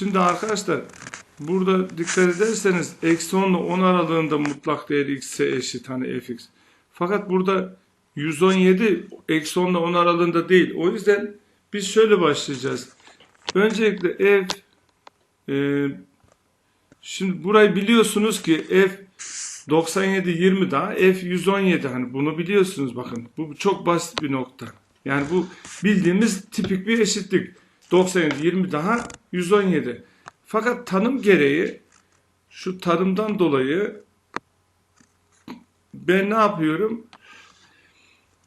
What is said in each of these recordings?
Şimdi arkadaşlar burada dikkat ederseniz eksi 10 ile 10 aralığında mutlak değeri x'e eşit hani fx. Fakat burada 117 eksi 10 ile 10 aralığında değil. O yüzden biz şöyle başlayacağız. Öncelikle f e, şimdi burayı biliyorsunuz ki f 97 20 daha f 117 hani bunu biliyorsunuz bakın. Bu çok basit bir nokta. Yani bu bildiğimiz tipik bir eşitlik. 97 20 daha 117. Fakat tanım gereği şu tanımdan dolayı ben ne yapıyorum?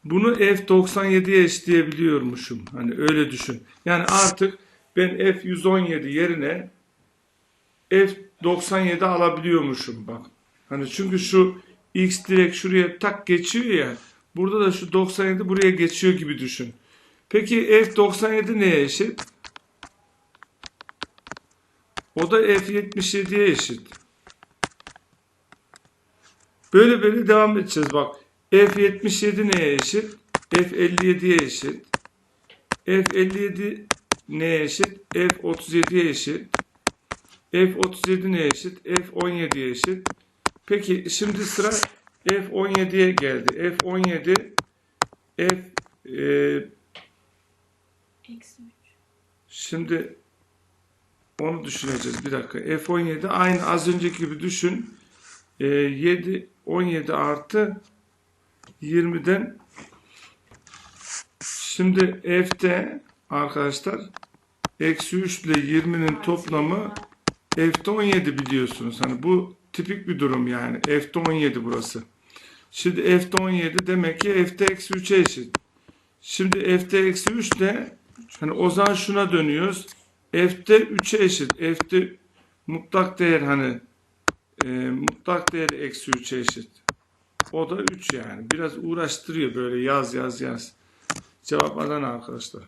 Bunu F97'ye eşitleyebiliyormuşum. Hani öyle düşün. Yani artık ben F117 yerine F97 alabiliyormuşum bak. Hani çünkü şu X direkt şuraya tak geçiyor ya. Burada da şu 97 buraya geçiyor gibi düşün. Peki F97 neye eşit? O da F77'ye eşit. Böyle böyle devam edeceğiz bak. F77 neye eşit? F57'ye eşit. F57 neye eşit? F37'ye eşit. F37 neye eşit? F17'ye eşit. Peki şimdi sıra F17'ye geldi. F17 F e, Eksi 3. Şimdi onu düşüneceğiz. Bir dakika. F17 aynı az önceki gibi düşün. Ee, 7 17 artı 20'den şimdi F'de arkadaşlar eksi 3 ile 20'nin toplamı F'de 17 biliyorsunuz. Hani bu tipik bir durum yani. F'de 17 burası. Şimdi F'de 17 demek ki F'de eksi 3'e eşit. Şimdi F'de eksi 3 de hani o zaman şuna dönüyoruz. F'de 3'e eşit. F'de mutlak değer hani e, mutlak değer eksi 3'e eşit. O da 3 yani. Biraz uğraştırıyor böyle yaz yaz yaz. Cevap Adana arkadaşlar.